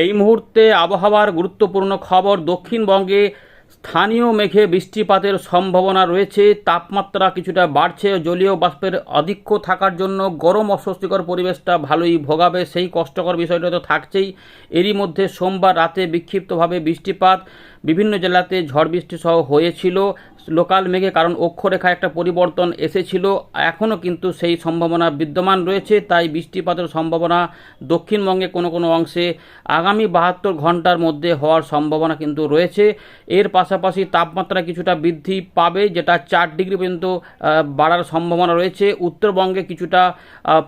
এই মুহূর্তে আবহাওয়ার গুরুত্বপূর্ণ খবর দক্ষিণবঙ্গে স্থানীয় মেঘে বৃষ্টিপাতের সম্ভাবনা রয়েছে। তাপমাত্রা কিছুটা বাড়ছে। জলীয় বাষ্পের আধিক্য থাকার জন্য গরম অস্বস্তিকর পরিবেশটা ভালোই ভোগাবে। সেই কষ্টকর বিষয়টা তো থাকছেই। এরই মধ্যে সোমবার রাতে বিক্ষিপ্তভাবে বৃষ্টিপাত। বিভিন্ন জেলাতে ঝড় বৃষ্টি সহ হয়েছিল। লোকাল মেঘে, কারণ অক্ষরেখা একটা পরিবর্তন এসেছিল। এখনও কিন্তু সেই সম্ভাবনা বিদ্যমান রয়েছে, তাই বৃষ্টিপাতের সম্ভাবনা দক্ষিণবঙ্গে কোনো কোনো অংশে আগামী বাহাত্তর ঘণ্টার মধ্যে হওয়ার সম্ভাবনা কিন্তু রয়েছে। এর পাশাপাশি তাপমাত্রা কিছুটা বৃদ্ধি পাবে, যেটা চার ডিগ্রি পর্যন্ত বাড়ার সম্ভাবনা রয়েছে। উত্তরবঙ্গে কিছুটা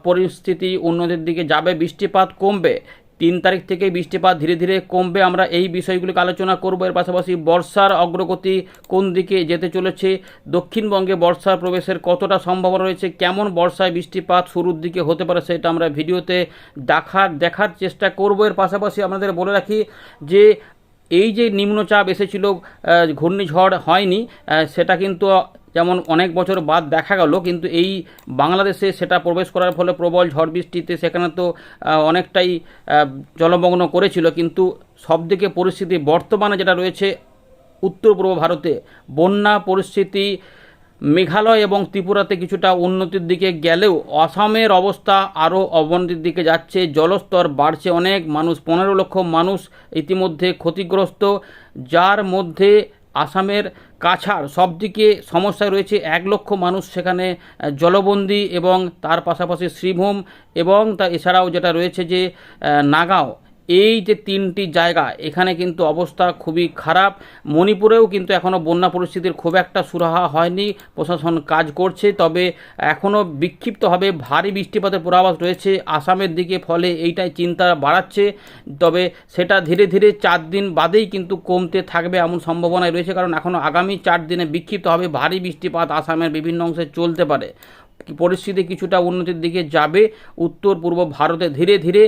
পরিস্থিতি উন্নতির দিকে যাবে, বৃষ্টিপাত কমবে। তিন তারিখ থেকে বৃষ্টিপাত ধীরে ধীরে কমবে। আমরা এই বিষয়গুলিকে আলোচনা করব। এর পাশাপাশি বর্ষার অগ্রগতি কোন দিকে যেতে চলেছে? দক্ষিণবঙ্গে বর্ষার প্রবেশের কতটা সম্ভাবনা রয়েছে? কেমন বর্ষায় বৃষ্টিপাত শুরুর দিকে হতে পারে সেটা আমরা ভিডিওতে দেখার দেখার চেষ্টা করব। এর পাশাপাশি আপনাদের বলে রাখি যে এই যে নিম্নচাপ এসেছিল ঘূর্ণিঝড় হয়নি সেটা কিন্তু যেমন অনেক বছর বাদ দেখা গেল, কিন্তু এই বাংলাদেশে সেটা প্রবেশ করার ফলে প্রবল ঝড় বৃষ্টিতে সেখানে তো অনেকটাই জলমগ্ন করেছিল। কিন্তু সবদিকে পরিস্থিতি বর্তমানে যেটা রয়েছে উত্তর পূর্ব ভারতে বন্যা পরিস্থিতি, মেঘালয় এবং ত্রিপুরাতে কিছুটা উন্নতির দিকে গেলেও আসামের অবস্থা আরও অবনতির দিকে যাচ্ছে। জলস্তর বাড়ছে অনেক, মানুষ, পনেরো লক্ষ মানুষ ইতিমধ্যে ক্ষতিগ্রস্ত, যার মধ্যে আসামের কাছাড় সব দিকে সমস্যা রয়েছে এক লক্ষ মানুষ সেখানে জলবন্দি এবং তার পাশাপাশি শ্রীভূম এবং তা এছাড়াও যেটা রয়েছে যে নাগাঁও। এই যে তিনটি জায়গা, এখানে কিন্তু অবস্থা খুবই খারাপ। মণিপুরেও কিন্তু এখনও বন্যা পরিস্থিতির খুব একটা সুরাহা হয়নি। প্রশাসন কাজ করছে, তবে এখনও বিক্ষিপ্তভাবে ভারী বৃষ্টিপাতের পূর্বাভাস রয়েছে। আসামের দিকে ফলে এইটাই চিন্তা বাড়াচ্ছে, তবে সেটা ধীরে ধীরে চার দিন বাদেই কিন্তু কমতে থাকবে এমন সম্ভাবনায় রয়েছে, কারণ এখনও আগামী চার দিনে বিক্ষিপ্তভাবে ভারী বৃষ্টিপাত আসামের বিভিন্ন অংশে চলতে পারে। পরিস্থিতি কিছুটা উন্নতির দিকে যাবে। উত্তর, পূর্ব ভারতে ধীরে ধীরে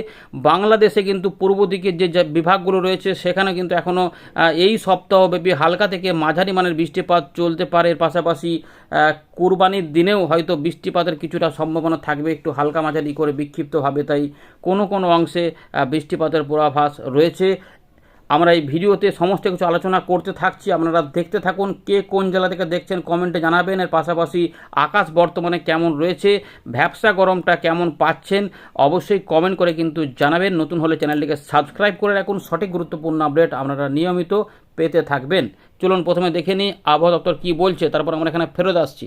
বাংলাদেশে কিন্তু পূর্ব দিকের যে বিভাগগুলো রয়েছে, সেখানে কিন্তু এখনও এই সপ্তাহব্যাপী হালকা থেকে মাঝারি মানের বৃষ্টিপাত চলতে পারে। পাশাপাশি কুরবানির দিনেও হয়তো বৃষ্টিপাতের কিছুটা সম্ভাবনা থাকবে। একটু হালকা মাঝারি করে বিক্ষিপ্তভাবে, তাই কোনো কোনো অংশে বৃষ্টিপাতের পূর্বাভাস রয়েছে। আমরা এই ভিডিওতে সমস্ত কিছু আলোচনা করতে থাকছি। আপনারা দেখতে থাকুন কে কোন জেলা থেকে দেখছেন কমেন্টে জানাবেন। এর পাশাপাশি আকাশ বর্তমানে কেমন রয়েছে ভ্যাবসা গরমটা কেমন পাচ্ছেন, অবশ্যই কমেন্ট করে কিন্তু জানাবেন। নতুন হলে চ্যানেলটিকে সাবস্ক্রাইব করে রাখুন। সঠিক গুরুত্বপূর্ণ আপডেট আপনারা নিয়মিত পেতে থাকবেন। চলুন প্রথমে দেখে নিই আবহাওয়া দপ্তর কী বলছে, তারপর আমরা এখানে ফেরত আসছি।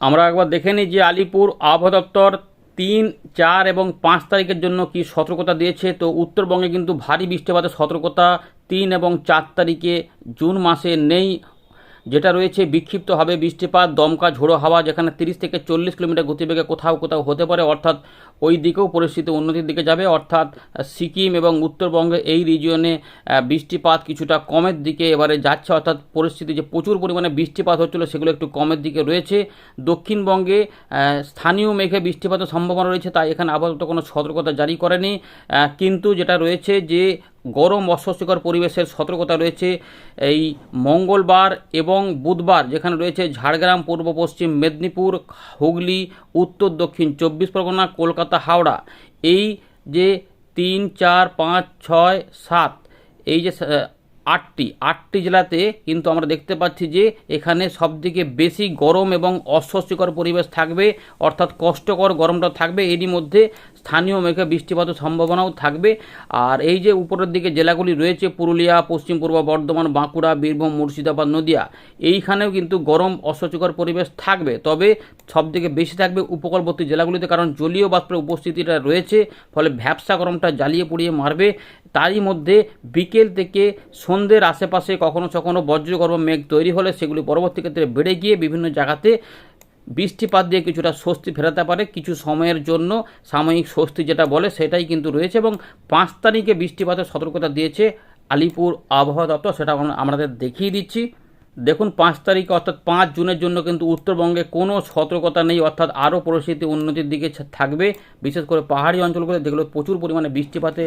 আমরা একবার দেখে নিই যে আলিপুর আবহাওয়া দপ্তর তিন, চার এবং পাঁচ তারিখের জন্য কি সতর্কতা দিয়েছে? তো উত্তরবঙ্গে কিন্তু ভারী বৃষ্টিপাতের সতর্কতা তিন এবং চার তারিখে জুন মাসে নেই। যেটা রয়েছে, বিক্ষিপ্ত হবে বৃষ্টিপাত, দমকা ঝোড়ো হাওয়া যেখানে তিরিশ থেকে চল্লিশ কিলোমিটার গতিবেগে কোথাও কোথাও হতে পারে। অর্থাৎ ওই দিকেও পরিস্থিতি উন্নতির দিকে যাবে। অর্থাৎ সিকিম এবং উত্তরবঙ্গে এই রিজিয়নে বৃষ্টিপাত কিছুটা কমের দিকে এবারে যাচ্ছে। অর্থাৎ পরিস্থিতি যে প্রচুর পরিমাণে বৃষ্টিপাত হচ্ছিল সেগুলো একটু কমের দিকে রয়েছে। দক্ষিণবঙ্গে স্থানীয় মেঘে বৃষ্টিপাতের সম্ভাবনা রয়েছে, তাই এখানে আপাতত কোনো সতর্কতা জারি করেনি। কিন্তু যেটা রয়েছে যে, গরম অস্বস্তিকর পরিবেশের সতর্কতা রয়েছে এই মঙ্গলবার এবং বুধবার, যেখানে রয়েছে ঝাড়গ্রাম, পূর্ব পশ্চিম মেদিনীপুর, হুগলি, উত্তর দক্ষিণ চব্বিশ পরগনা, কলকাতা হাওড়া, এই যে তিন, চার, পাঁচ, ছয়, সাত, এই যে আটটি আটটি জেলাতে কিন্তু আমরা দেখতে পাচ্ছি যে এখানে সবথেকে বেশি গরম এবং অস্বস্তিকর পরিবেশ থাকবে, অর্থাৎ কষ্টকর গরমটা থাকবে। এরই মধ্যে স্থানীয় মেঘে বৃষ্টিপাতের সম্ভাবনাও থাকবে। আর এই যে উপরের দিকে জেলাগুলি রয়েছে, পুরুলিয়া, পশ্চিম পূর্ব বর্ধমান, বাঁকুড়া, বীরভূম, মুর্শিদাবাদ, নদিয়া, এইখানেও কিন্তু গরম অস্বস্তিকর পরিবেশ থাকবে। তবে সবথেকে বেশি থাকবে উপকূলবর্তী জেলাগুলিতে, কারণ জলীয় বাষ্পের উপস্থিতিটা রয়েছে, ফলে ভ্যাবসা গরমটা জ্বালিয়ে পুড়িয়ে মারবে। তারই মধ্যে বিকেল থেকে সন্ধ্যের আশেপাশে কখনো কখনো বজ্রগর্ভ মেঘ তৈরি হলে সেগুলি পরবর্তী ক্ষেত্রে বেড়ে গিয়ে বিভিন্ন জায়গাতে বৃষ্টিপাত দিয়ে কিছুটা স্বস্তি ফেরাতে পারে। কিছু সময়ের জন্য সাময়িক স্বস্তি যেটা বলে সেটাই কিন্তু রয়েছে এবং পাঁচ তারিখে বৃষ্টিপাতের সতর্কতা দিয়েছে আলিপুর আবহাওয়া দপ্তর, সেটা আমাদের দেখিয়ে দিচ্ছি। দেখুন, পাঁচ তারিখ অর্থাৎ পাঁচ জুনের জন্য কিন্তু উত্তরবঙ্গে কোনো সতর্কতা নেই, অর্থাৎ আরও পরিস্থিতি উন্নতির দিকে থাকবে। বিশেষ করে পাহাড়ি অঞ্চলগুলো, যেগুলো প্রচুর পরিমাণে বৃষ্টিপাতে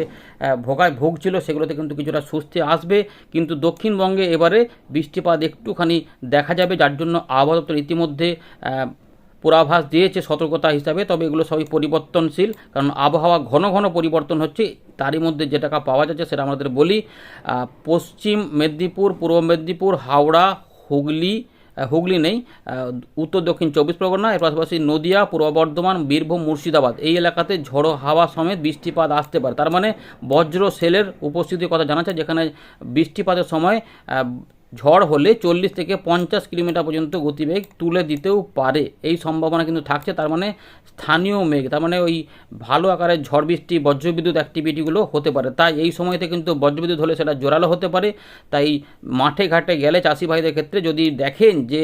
ভোগায় ভুগছিল, সেগুলোতে কিন্তু কিছুটা স্বস্তি আসবে। কিন্তু দক্ষিণবঙ্গে এবারে বৃষ্টিপাত একটুখানি দেখা যাবে, যার জন্য আবহাওয়া দপ্তর ইতিমধ্যে পূর্বাভাস দিয়েছে সতর্কতা হিসাবে, তবে এগুলো সবই পরিবর্তনশীল, কারণ আবহাওয়া ঘন ঘন পরিবর্তন হচ্ছে, তারই মধ্যে যে টাকা পাওয়া যাচ্ছে সেটা আমাদের বলি পশ্চিম মেদিনীপুর, পূর্ব মেদিনীপুর, হাওড়া, হুগলি হুগলি নেই উত্তর, দক্ষিণ চব্বিশ পরগনা, এর পাশাপাশি নদিয়া, পূর্ব বর্ধমান, বীরভূম, মুর্শিদাবাদ, এই এলাকাতে ঝড়ো হাওয়া সমেত বৃষ্টিপাত আসতে পারে। তার মানে বজ্র সেলের উপস্থিতির কথা জানা যায় যেখানে বৃষ্টিপাতের সময় ঝড় হলে চল্লিশ থেকে পঞ্চাশ কিলোমিটার পর্যন্ত গতিবেগ তুলে দিতেও পারে। এই সম্ভাবনা কিন্তু থাকছে, তার মানে স্থানীয় মেঘ, তার মানে ওই ভালো আকারের ঝড় বৃষ্টি, বজ্রবিদ্যুৎ অ্যাক্টিভিটিগুলো হতে পারে। তাই এই সময়তে কিন্তু বজ্রবিদ্যুৎ হলে সেটা জোরালো হতে পারে। তাই মাঠে ঘাটে গেলে চাষি ভাইদের ক্ষেত্রে যদি দেখেন যে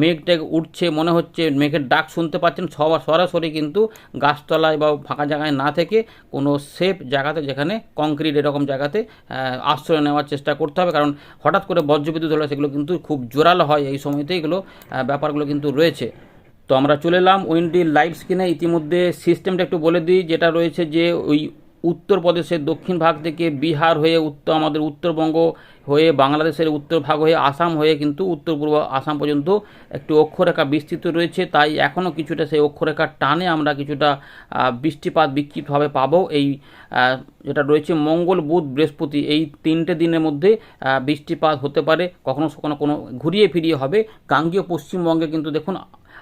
মেঘ টেঘ উঠছে, মনে হচ্ছে মেঘের ডাক শুনতে পাচ্ছেন সবার সরাসরি কিন্তু গাছতলায় বা ফাঁকা জায়গায় না থেকে কোনো সেফ জায়গাতে যেখানে কংক্রিট এরকম জায়গাতে আশ্রয় নেওয়ার চেষ্টা করতে হবে। কারণ হঠাৎ করে বজ্রবিদ্যুৎ হলে, সেগুলো কিন্তু খুব জোরালো হয় এই সময়তে, এগুলো ব্যাপারগুলো কিন্তু রয়েছে। তো আমরা চলে এলাম উইন্ডি লাইভ স্ক্রিনে ইতিমধ্যে সিস্টেমটা একটু বলে দিই, যেটা রয়েছে যে ওই উত্তরপ্রদেশের দক্ষিণ ভাগ থেকে বিহার হয়ে উত্তর আমাদের উত্তরবঙ্গ হয়ে বাংলাদেশের উত্তর ভাগ হয়ে আসাম হয়ে কিন্তু উত্তর পূর্ব আসাম পর্যন্ত একটি অক্ষরেখা বিস্তৃত রয়েছে। তাই এখনও কিছুটা সেই অক্ষরেখার টানে আমরা কিছুটা বৃষ্টিপাত বিক্ষিপ্তভাবে পাবো। এই যেটা রয়েছে মঙ্গল বুধ বৃহস্পতি, এই তিনটে দিনের মধ্যে বৃষ্টিপাত হতে পারে। কখনো কখনো কোনো ঘুরিয়ে ফিরিয়ে হবে। গাঙ্গীয় পশ্চিমবঙ্গে কিন্তু দেখুন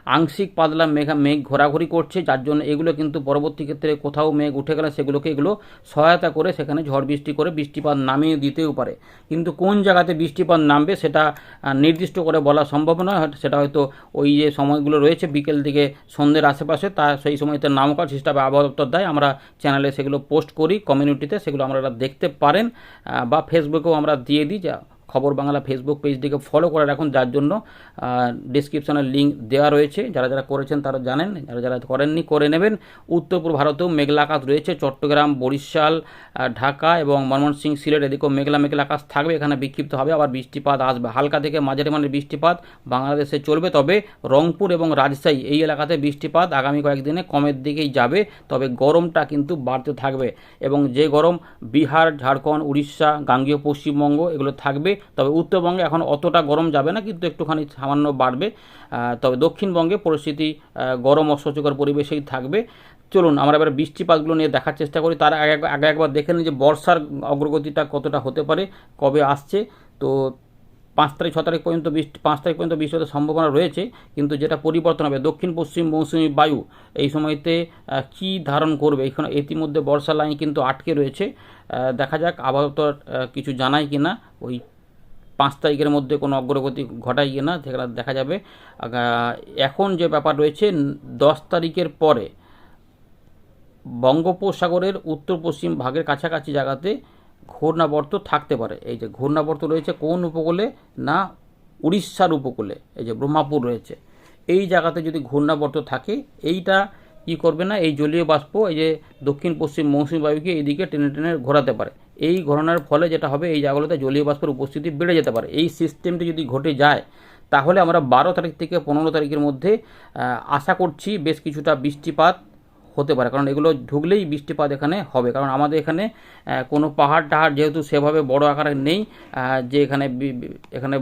আংশিক পাতলা মেঘা মেঘ ঘোরাঘুরি করছে, যার জন্য এগুলো কিন্তু পরবর্তী ক্ষেত্রে কোথাও মেঘ উঠে গেলে সেগুলোকে এগুলো সহায়তা করে সেখানে ঝড় বৃষ্টি করে বৃষ্টিপাত নামিয়ে দিতেও পারে। কিন্তু কোন জায়গাতে বৃষ্টিপাত নামবে সেটা নির্দিষ্ট করে বলা সম্ভব নয়। সেটা হয়তো ওই যে সময়গুলো রয়েছে, বিকেল থেকে সন্ধ্যের আশেপাশে, তা সেই সময়তে নামকার হিসাবে আবহাওয়া দপ্তর দেয়। আমরা চ্যানেলে সেগুলো পোস্ট করি, কমিউনিটিতে সেগুলো আপনারা দেখতে পারেন বা ফেসবুকেও আমরা দিয়ে দিই, যা খবর বাংলা ফেসবুক পেজটিকে ফলো করে রাখুন। যার জন্য ডিসক্রিপশনে লিঙ্ক দেওয়া রয়েছে। যারা যারা করেছেন তারা জানেন, যারা যারা করেননি করে নেবেন। উত্তর পূর্ব ভারতেও মেঘলা আকাশ রয়েছে। চট্টগ্রাম, বরিশাল ঢাকা এবং ময়মনসিংহ, সিলেট এদিকেও মেঘলা মেঘলা আকাশ থাকবে। এখানে বিক্ষিপ্ত হবে, আবার বৃষ্টিপাত আসবে। হালকা থেকে মাঝারি মানের বৃষ্টিপাত বাংলাদেশে চলবে। তবে রংপুর এবং রাজশাহী এই এলাকাতে বৃষ্টিপাত আগামী কয়েকদিনে কমের দিকেই যাবে। তবে গরমটা কিন্তু বাড়তে থাকবে। এবং যে গরম বিহার, ঝাড়খণ্ড, উড়িষ্যা, গাঙ্গীয় পশ্চিমবঙ্গ, এগুলো থাকবে। তবে উত্তরবঙ্গে এখন অতটা গরম যাবে না, কিন্তু একটুখানি সামান্য বাড়বে। তবে দক্ষিণবঙ্গে পরিস্থিতি গরম অস্বস্তিকর পরিবেশেই থাকবে। চলুন, আমরা এবার বৃষ্টিপাতগুলো নিয়ে দেখার চেষ্টা করি। তার আগে আগে একবার দেখে নিই যে বর্ষার অগ্রগতিটা কতটা হতে পারে, কবে আসছে। তো পাঁচ তারিখ, ছ তারিখ পর্যন্ত বৃষ্টি, পাঁচ তারিখ পর্যন্ত বৃষ্টি হতে সম্ভাবনা রয়েছে, কিন্তু যেটা পরিবর্তন হবে, দক্ষিণ, পশ্চিম মৌসুমি বায়ু এই সময়তে কী ধারণ করবে? এখানে ইতিমধ্যে বর্ষা লাইন কিন্তু আটকে রয়েছে। দেখা যাক আপাতত কিছু জানাই কিনা ওই পাঁচ তারিখের মধ্যে কোনো অগ্রগতি ঘটায় কিনা সেটা দেখা যাবে। এখন যে ব্যাপার রয়েছে ন- দশ তারিখের পরে বঙ্গোপসাগরের উত্তর পশ্চিম ভাগের কাছাকাছি জায়গাতে ঘূর্ণাবর্ত থাকতে পারে। এই যে ঘূর্ণাবর্ত রয়েছে কোন উপকূলে? না, উড়িষ্যার উপকূলে, এই যে ব্রহ্মাপুর রয়েছে। এই জায়গাতে যদি ঘূর্ণাবর্ত থাকে, এইটা কি করবে না? এই জলীয় বাষ্প, এই যে দক্ষিণ পশ্চিম মৌসুমী বায়ুকে এইদিকে টেনে টেনে ঘোরাতে পারে। এই ঘটনার ফলে যেটা হবে, এই জায়গাগুলোতে জলীয় বাষ্পের উপস্থিতি বেড়ে যেতে পারে। এই সিস্টেমটি যদি ঘটে যায়, তাহলে আমরা বারো তারিখ থেকে পনেরো তারিখের মধ্যে আশা করছি বেশ কিছুটা বৃষ্টিপাত হতে পারে। কারণ এগুলো ঢুকলেই বৃষ্টিপাত এখানে হবে। কারণ আমাদের এখানে কোনো পাহাড় টাহাড় যেহেতু সেভাবে বড় আকারে নেই যে এখানে এখানে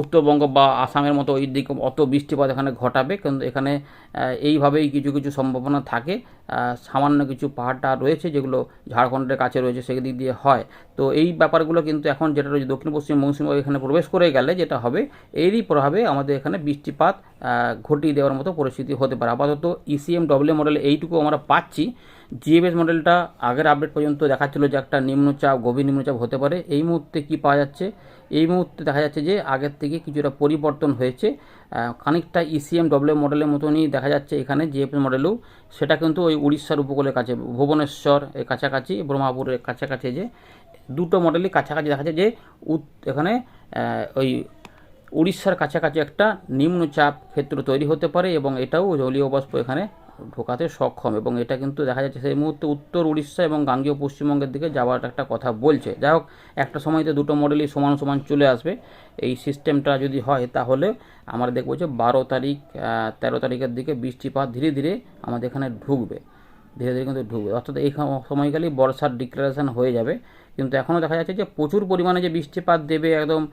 উত্তরবঙ্গ বা আসামের মতো ওই দিকে অত বৃষ্টিপাত এখানে ঘটাবে। কিন্তু এখানে এইভাবেই কিছু কিছু সম্ভাবনা থাকে। সামান্য কিছু পাহাড় টাহাড় রয়েছে যেগুলো ঝাড়খণ্ডের কাছে রয়েছে, সেদিক দিয়ে হয়। তো এই ব্যাপারগুলো কিন্তু এখন যেটা রয়েছে, দক্ষিণ পশ্চিম মৌসুমী এখানে প্রবেশ করে গেলে যেটা হবে, এরই প্রভাবে আমাদের এখানে বৃষ্টিপাত ঘটিয়ে দেওয়ার মতো পরিস্থিতি হতে পারে। আপাতত ইসিএম ডব্লিউ মডেলে এইটুকু আমরা পাচ্ছি। জিএফএস মডেলটা আগের আপডেট পর্যন্ত দেখাচ্ছিল যে একটা নিম্নচাপ, গভীর নিম্নচাপ হতে পারে। এই মুহূর্তে কি পাওয়া যাচ্ছে? এই মুহূর্তে দেখা যাচ্ছে যে আগের থেকে কিছুটা পরিবর্তন হয়েছে। খানিকটা ইসিএম ডব্লিউ মডেলের মতনই দেখা যাচ্ছে এখানে জিএফএস মডেলও সেটা কিন্তু ওই উড়িষ্যার উপকূলের কাছে, ভুবনেশ্বর এর কাছাকাছি, ব্রহ্মাপুরের কাছাকাছি যে দুটো মডেলই কাছাকাছি দেখা যাচ্ছে যে এখানে ওই উড়িষ্যার কাছাকাছি একটা নিম্নচাপ ক্ষেত্র তৈরি হতে পারে এবং এটাও জলীয় বাষ্প এখানে ঢোকাতে সক্ষম এবং এটা কিন্তু দেখা যাচ্ছে সেই মুহূর্তে উত্তর উড়িষ্যা এবং গাঙ্গীয় পশ্চিমবঙ্গের দিকে যাওয়ার একটা কথা বলছে। যাই হোক, একটা সময়তে দুটো মডেলই সমান সমান চলে আসবে। এই সিস্টেমটা যদি হয় তাহলে আমরা দেখব যে বারো তারিখ তেরো তারিখের দিকে বৃষ্টিপাত ধীরে ধীরে আমাদের এখানে ঢুকবে। ধীরে ধীরে কিন্তু ঢুকবে। অর্থাৎ এই সম- সময়কালেই বর্ষার ডিক্লারেশন হয়ে যাবে। কিন্তু এখনও দেখা যাচ্ছে যে প্রচুর পরিমাণে যে বৃষ্টিপাত দেবে একদম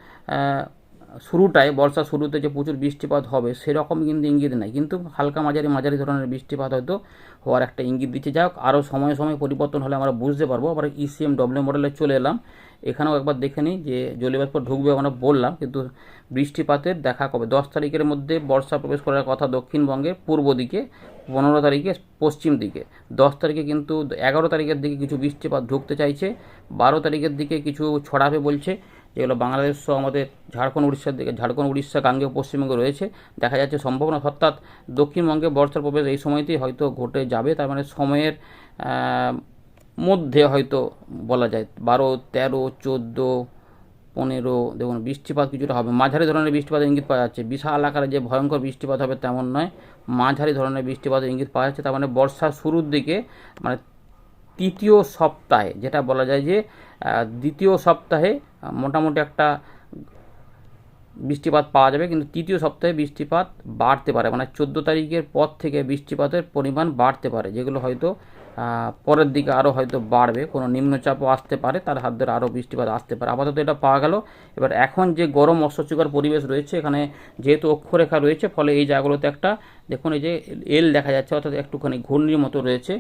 শুরুটায় বর্ষা শুরুতে যে প্রচুর বৃষ্টিপাত হবে, সেরকম কিন্তু ইঙ্গিত নেই। কিন্তু হালকা মাঝারি মাঝারি ধরনের বৃষ্টিপাত হয়তো হওয়ার একটা ইঙ্গিত দিচ্ছে। যাই হোক, আরও সময়ে সময়ে পরিবর্তন হলে আমরা বুঝতে পারব। আবার ইসিএম ডব্লিউ মডেলে চলে এলাম। এখানেও একবার দেখে নিই যে জলীয়বাষ্প ঢুকবে আমরা বললাম, কিন্তু বৃষ্টিপাতের দেখা কবে? দশ তারিখের মধ্যে বর্ষা প্রবেশ করার কথা দক্ষিণবঙ্গে, পূর্ব দিকে, পনেরো তারিখে, পশ্চিম দিকে। দশ তারিখে কিন্তু এগারো তারিখের দিকে কিছু বৃষ্টিপাত ঢুকতে চাইছে। বারো তারিখের দিকে কিছু ছড়াবে বলছে। যেগুলো বাংলাদেশ সহ আমাদের ঝাড়খণ্ড, উড়িষ্যার দিকে, ঝাড়খণ্ড, উড়িষ্যা গাঙ্গেয় পশ্চিমবঙ্গে রয়েছে। দেখা যাচ্ছে সম্ভাবনা, অর্থাৎ দক্ষিণবঙ্গে বর্ষার প্রবেশ এই সময়তেই হয়তো ঘটে যাবে। তার মানে সময়ের মধ্যে হয়তো বলা যায় বারো, তেরো, চোদ্দ, পনেরো, দেখুন বৃষ্টিপাত কিছুটা হবে। মাঝারি ধরনের বৃষ্টিপাতের ইঙ্গিত পাওয়া যাচ্ছে। বিশাল আকারে যে ভয়ঙ্কর বৃষ্টিপাত হবে তেমন নয়, মাঝারি ধরনের বৃষ্টিপাতের ইঙ্গিত পাওয়া যাচ্ছে। তার মানে বর্ষার শুরুর দিকে মানে তৃতীয় সপ্তাহে যেটা বলা যায় যে দ্বিতীয় সপ্তাহে মোটামুটি একটা বৃষ্টিপাত পাওয়া যাবে, কিন্তু তৃতীয় সপ্তাহে বৃষ্টিপাত বাড়তে পারে। মানে চোদ্দ তারিখের পর থেকে বৃষ্টিপাতের পরিমাণ বাড়তে পারে, যেগুলো হয়তো পরের দিকে আরও হয়তো বাড়বে। কোনো নিম্নচাপও আসতে পারে, তার হাত ধরে আরও বৃষ্টিপাত আসতে পারে। আপাতত এটা পাওয়া গেল। এবার এখন যে গরম অস্বস্তিকর পরিবেশ রয়েছে, এখানে যেহেতু অক্ষরেখা রয়েছে, ফলে এই জায়গাগুলোতে একটা দেখুন, এই যে এল দেখা যাচ্ছে, অর্থাৎ একটুখানি ঘূর্ণির মতো রয়েছে।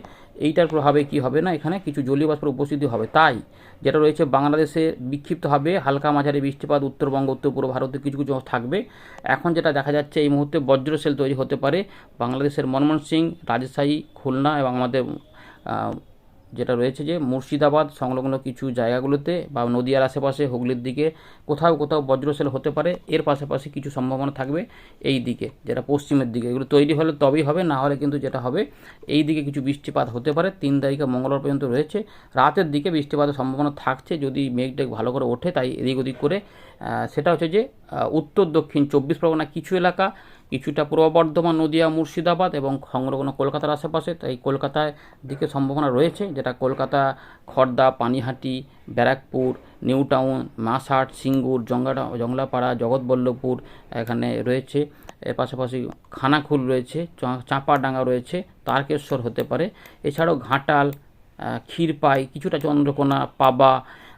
এইটার প্রভাবে কি হবে না? এখানে কিছু জলীয় বাষ্পের উপস্থিতি হবে। তাই যেটা রয়েছে, বাংলাদেশে বিক্ষিপ্ত হবে, হালকা মাঝারি বৃষ্টিপাত, উত্তরবঙ্গ, উত্তর পূর্ব ভারতে কিছু কিছু থাকবে। এখন যেটা দেখা যাচ্ছে, এই মুহূর্তে বজ্রশেল তৈরি হতে পারে। বাংলাদেশের মনমোহন সিং, রাজশাহী, খুলনা এবং আমাদের যেটা রয়েছে যে মুর্শিদাবাদ সংলগ্ন কিছু জায়গাগুলোতে বা নদিয়ার আশেপাশে হুগলির দিকে কোথাও কোথাও বজ্রশেল হতে পারে। এর পাশাপাশি কিছু সম্ভাবনা থাকবে এই দিকে, যেটা পশ্চিমের দিকে। এগুলো তৈরি হলে তবেই হবে, না হলে কিন্তু যেটা হবে, এই দিকে কিছু বৃষ্টিপাত হতে পারে। তিন তারিখে মঙ্গলবার পর্যন্ত রয়েছে। রাতের দিকে বৃষ্টিপাতের সম্ভাবনা থাকছে। যদি মেঘ ভালো করে ওঠে, তাই এদিক ওদিক করে সেটা হচ্ছে যে উত্তর, দক্ষিণ চব্বিশ পরগনা কিছু এলাকা, কিছুটা পূর্ব বর্ধমান, নদিয়া, মুর্শিদাবাদ এবং সংলগ্ন কলকাতার আশেপাশে। তাই কলকাতায় দিকে সম্ভাবনা রয়েছে, যেটা কলকাতা খড়দা পানিহাটি, ব্যারাকপুর, নিউ টাউন মাসহাট সিঙ্গুর জঙ্গলা জংলাপাড়া জগৎবল্লভপুর এখানে রয়েছে। এর পাশাপাশি খানাখুল রয়েছে চাঁপাডাঙ্গা রয়েছে, তারকেশ্বর হতে পারে। এছাড়াও ঘাটাল ক্ষীরপাই, কিছুটা চন্দ্রকোনা, পাবা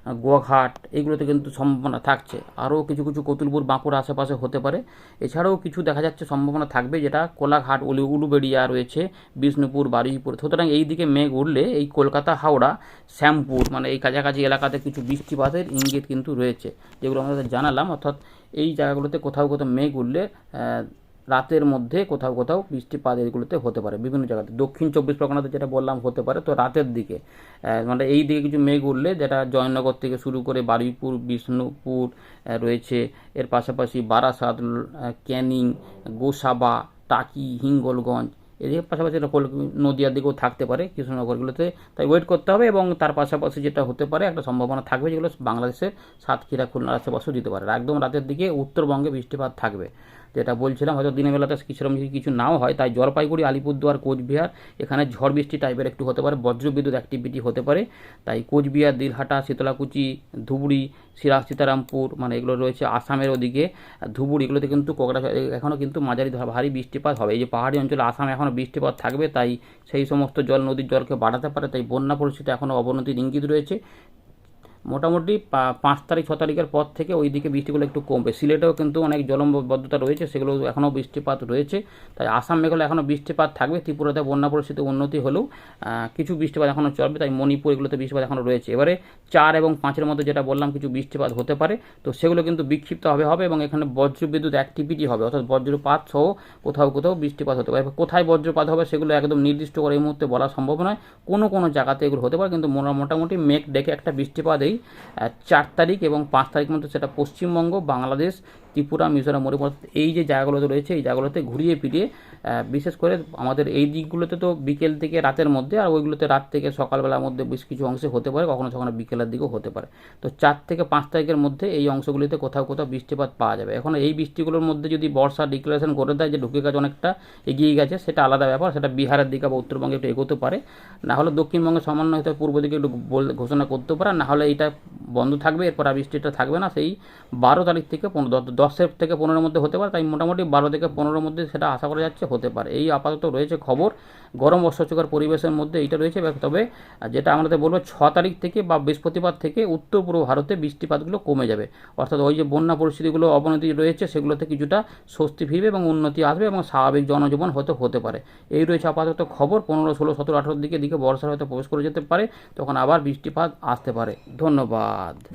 গোয়াঘাট, এগুলোতে কিন্তু সম্ভাবনা থাকছে। আরও কিছু কিছু কতুলপুর বাঁকুড়া আশেপাশে হতে পারে। এছাড়াও কিছু দেখা যাচ্ছে সম্ভাবনা থাকবে, যেটা কোলাঘাট উলু উলুবেড়িয়া রয়েছে, বিষ্ণুপুর, বারুইপুর। সুতরাং এই দিকে মেঘ উঠলে এই কলকাতা, হাওড়া, শ্যামপুর মানে এই কাছাকাছি এলাকাতে কিছু বৃষ্টিপাতের ইঙ্গিত কিন্তু রয়েছে, যেগুলো আমাদের জানালাম। অর্থাৎ এই জায়গাগুলোতে কোথাও কোথাও মেঘ উঠলে রাতের মধ্যে কোথাও কোথাও বৃষ্টিপাত এগুলোতে হতে পারে, বিভিন্ন জায়গাতে। দক্ষিণ চব্বিশ পরগনাতে যেটা বললাম হতে পারে, তো রাতের দিকে মানে এই দিকে কিছু মেঘ উঠলে যেটা জয়নগর থেকে শুরু করে বারুইপুর, বিষ্ণুপুর রয়েছে, এর পাশাপাশি বারাসাত ক্যানিং, গোসাবা, টাকি, হিঙ্গলগঞ্জ, এদিকে পাশাপাশি নদিয়ার দিকেও থাকতে পারে কৃষ্ণনগরগুলোতে। তাই ওয়েট করতে হবে এবং তার পাশাপাশি যেটা হতে পারে, একটা সম্ভাবনা থাকবে যেগুলো বাংলাদেশের সাতক্ষীরা, খুলনার আশেপাশেও দিতে পারে। একদম রাতের দিকে উত্তরবঙ্গে বৃষ্টিপাত থাকবে। যেটা বলছিলাম, হয়তো দিনের বেলাতে সেরকম কিছু নাও হয়, তাই জলপাইগুড়ি, আলিপুরদুয়ার, কোচবিহার, এখানে ঝড় বৃষ্টি টাইপের একটু হতে পারে, বজ্রবিদ্যুৎ অ্যাক্টিভিটি হতে পারে। তাই কোচবিহার, দিলহাটা, শীতলাকুচি, ধুবড়ি সিরা সীতারামপুর মানে এগুলো রয়েছে আসামের ওদিকে। ধুবুর এগুলোতে কিন্তু কোকড়া এখনও কিন্তু মাঝারি ভারী বৃষ্টিপাত হবে। এই যে পাহাড়ি অঞ্চলে আসামে এখনও বৃষ্টিপাত থাকবে, তাই সেই সমস্ত জল, নদীর জলকে বাড়াতে পারে। তাই বন্যা পরিস্থিতি এখনও অবনতির ইঙ্গিত রয়েছে। মোটামুটি পাঁচ তারিখ, ছ তারিখের পর থেকে ওই দিকে বৃষ্টিগুলো একটু কমবে। সিলেটেও কিন্তু অনেক জলবদ্ধতা রয়েছে, সেগুলো এখনও বৃষ্টিপাত রয়েছে। তাই আসাম মেঘালয় এখনও বৃষ্টিপাত থাকবে, ত্রিপুরাতে বন্যা পরিস্থিতি উন্নতি হলেও কিছু বৃষ্টিপাত এখনও চলবে, তাই মণিপুর এগুলোতে বৃষ্টিপাত এখনও রয়েছে। এবারে চার এবং পাঁচের মধ্যে যেটা বললাম, কিছু বৃষ্টিপাত হতে পারে। তো সেগুলো কিন্তু বিক্ষিপ্তভাবে হবে হবে এবং এখানে বজ্রবিদ্যুৎ অ্যাক্টিভিটি হবে, অর্থাৎ বজ্রপাত সহ কোথাও কোথাও বৃষ্টিপাত হতে পারে। কোথায় বজ্রপাত হবে সেগুলো একদম নির্দিষ্ট করে এই মুহূর্তে বলা সম্ভব নয়। কোনো কোনো জায়গাতে এগুলো হতে পারে, কিন্তু মোটা- মোটামুটি মেঘ ডেকে একটা বৃষ্টিপাত এই চার তারিখ এবং পাঁচ তারিখ মধ্যে সেটা পশ্চিমবঙ্গ বাংলাদেশ ত্রিপুরা, মিজোরাম, মণিপুর এই যে জায়গাগুলোতে রয়েছে, এই জায়গাগুলোতে ঘুরিয়ে ফিরিয়ে বিশেষ করে আমাদের এই দিকগুলোতে তো বিকেল থেকে রাতের মধ্যে, আর ওইগুলোতে রাত থেকে সকালবেলার মধ্যে বেশ কিছু অংশে হতে পারে, কখনো কখনো বিকেলের দিকেও হতে পারে। তো চার থেকে পাঁচ তারিখের মধ্যে এই অংশগুলিতে কোথাও কোথাও বৃষ্টিপাত পাওয়া যাবে। এখন এই বৃষ্টিগুলোর মধ্যে যদি বর্ষা ডিক্লারেশন করে দেয় যে ঢুকে গেছে অনেকটা, এগিয়ে গেছে, সেটা আলাদা ব্যাপার, সেটা বিহারের দিকে বা উত্তরবঙ্গে একটু এগোতে পারে। না হলে দক্ষিণবঙ্গে সামান্য হয়তো পূর্ব দিকে একটু ঘোষণা করতে পারে না হলে এটা বন্ধ থাকবে, এরপর আর বৃষ্টিটা থাকবে না। সেই বারো তারিখ থেকে পনেরো দশের থেকে পনেরোর মধ্যে হতে পারে, তাই মোটামুটি বারো থেকে পনেরোর মধ্যে সেটা আশা করা যাচ্ছে হতে পারে। এই আপাতত রয়েছে খবর। গরম অস্বস্তিকর পরিবেশের মধ্যে এইটা রয়েছে। তবে যেটা আমাদের বলব, ছ তারিখ থেকে বা বৃহস্পতিবার থেকে উত্তর পূর্ব ভারতে বৃষ্টিপাতগুলো কমে যাবে। অর্থাৎ ওই যে বন্যা পরিস্থিতিগুলো অবনতি রয়েছে, সেগুলোতে কিছুটা স্বস্তি ফিরবে এবং উন্নতি আসবে এবং স্বাভাবিক জনজীবন হতে হতে পারে। এই রয়েছে আপাতত খবর। পনেরো, ষোলো, সতেরো, আঠেরোর দিকে দিকে বর্ষার হয়তো প্রবেশ করে যেতে পারে, তখন আবার বৃষ্টিপাত আসতে পারে। ধন্যবাদ।